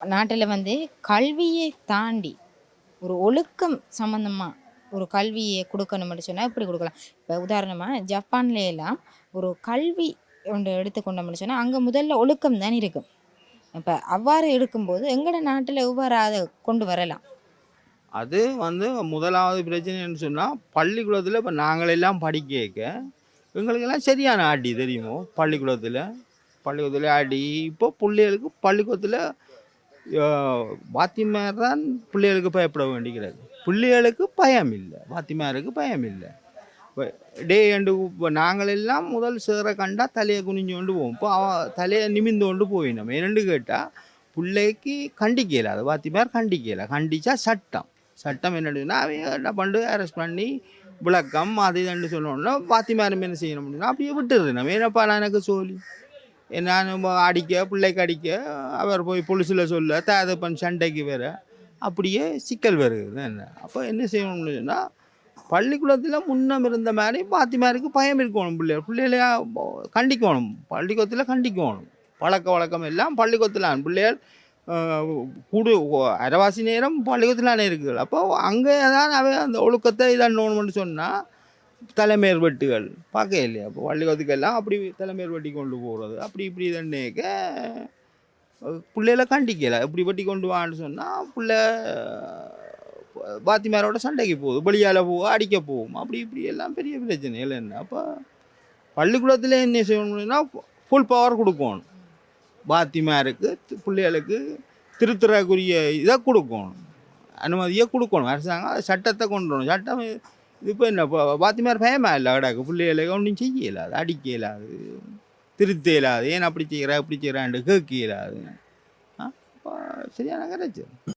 நாட்டில் வந்து கல்வியை தாண்டி ஒரு ஒழுக்கம் சம்மந்தமாக ஒரு கல்வியை கொடுக்கணும்னு சொன்னால் இப்படி கொடுக்கலாம்? இப்போ உதாரணமாக ஜப்பான்லேயெல்லாம் ஒரு கல்வி ஒன்று எடுத்துக்கொண்டோம்னு சொன்னால் அங்கே முதல்ல ஒழுக்கம் தான் இருக்கும். இப்போ அவ்வாறு இருக்கும்போது எங்களோட நாட்டில் எவ்வாறு அதை கொண்டு வரலாம்? அது வந்து முதலாவது பிரச்சனைன்னு சொன்னால் பள்ளிக்கூடத்தில் இப்போ நாங்களெல்லாம் படிக்க வைக்க எங்களுக்கெல்லாம் சரியான அடி தெரியுமோ? பள்ளிக்கூடத்தில். பள்ளிக்கூடத்தில் அடி இப்போ பிள்ளைகளுக்கு பள்ளிக்கூடத்தில் வாத்திமார் தான் பிள்ளைகளுக்கு பயப்பட வேண்டிக்கிறது. பிள்ளைகளுக்கு பயம் இல்லை வாத்திமாருக்கு பயம் இல்லை டே எண்டு இப்போ நாங்களெல்லாம் முதல் சேர கண்டா தலையை குனிஞ்சு கொண்டு போவோம். இப்போ அவன் தலையை நிமிந்து கொண்டு போயினோம் என்னென்னு கேட்டால் பிள்ளைக்கு கண்டிக்கல. அது வாத்திமார் கண்டிக்கல. கண்டிச்சா சட்டம். சட்டம் என்னடுன்னா அவன் என்ன பண்ணு அரெஸ்ட் பண்ணி விளக்கம் அது இதுன்னு சொல்லணும்னா வாத்திமாரும் என்ன செய்யணும் அப்படின்னா அப்படியே விட்டுறது. நம்ம என்னப்பா நான் எனக்கு சொல்லி நான் அடிக்க பிள்ளைக்கு அடிக்க அவர் போய் புலிசில் சொல்ல தேதப்பன் சண்டைக்கு வேற அப்படியே சிக்கல் வருது என்ன? அப்போ என்ன செய்யணும்னு சொன்னால் பள்ளிக்கூடத்தில் முன்னம் இருந்த மாதிரி பாத்திமாருக்கு பயம் இருக்கணும் பிள்ளைகள் பிள்ளைகளையா கண்டிக்கணும். பள்ளிக்கூடத்தில் கண்டிக்கணும். பழக்க வழக்கம் எல்லாம் பள்ளிக்கூடத்தில் பிள்ளைகள் கூடு அரைவாசி நேரம் பள்ளிக்கூடத்திலானே இருக்குது அப்போ அங்கே தான் அவன் அந்த ஒழுக்கத்தை இதன்னோன்னு சொன்னால் தலைமையர் வெட்டுகள் பார்க்க இல்லையா அப்போ பள்ளிக்கூடத்துக்கெல்லாம் அப்படி தலைமையர் வெட்டி கொண்டு போகிறது அப்படி இப்படி தண்ணேக்க பிள்ளைகளை கண்டிக்கலை. இப்படி வெட்டி கொண்டு வான்னு சொன்னால் பிள்ளை பாத்திமாரோட சண்டைக்கு போகுது. பலியால் போகும் அடிக்க போகும். அப்படி இப்படி எல்லாம் பெரிய பிரச்சனைகள் என்ன? அப்போ பள்ளிக்கூடத்தில் என்ன செய்யணும்னா ஃபுல் பவர் கொடுக்கணும். பாத்திமாருக்கு பிள்ளைகளுக்கு திருத்துறக்குரிய இதை கொடுக்கணும். அனுமதியை கொடுக்கணும். அரசாங்கம் சட்டத்தை கொண்டு வரணும். சட்டம் இப்போ என்ன இப்போ பாத்திமார் பயமா இல்லை கடாக்கு பிள்ளைகளுக்கு ஒன்றும் செய்ய இயலாது அடிக்க இயலாது திருத்த இயலாது ஏன் அப்படி செய்கிறா இப்படி செய்கிறான்ட்டு கேட்க இயலாது ஆ சரியான கரைச்சு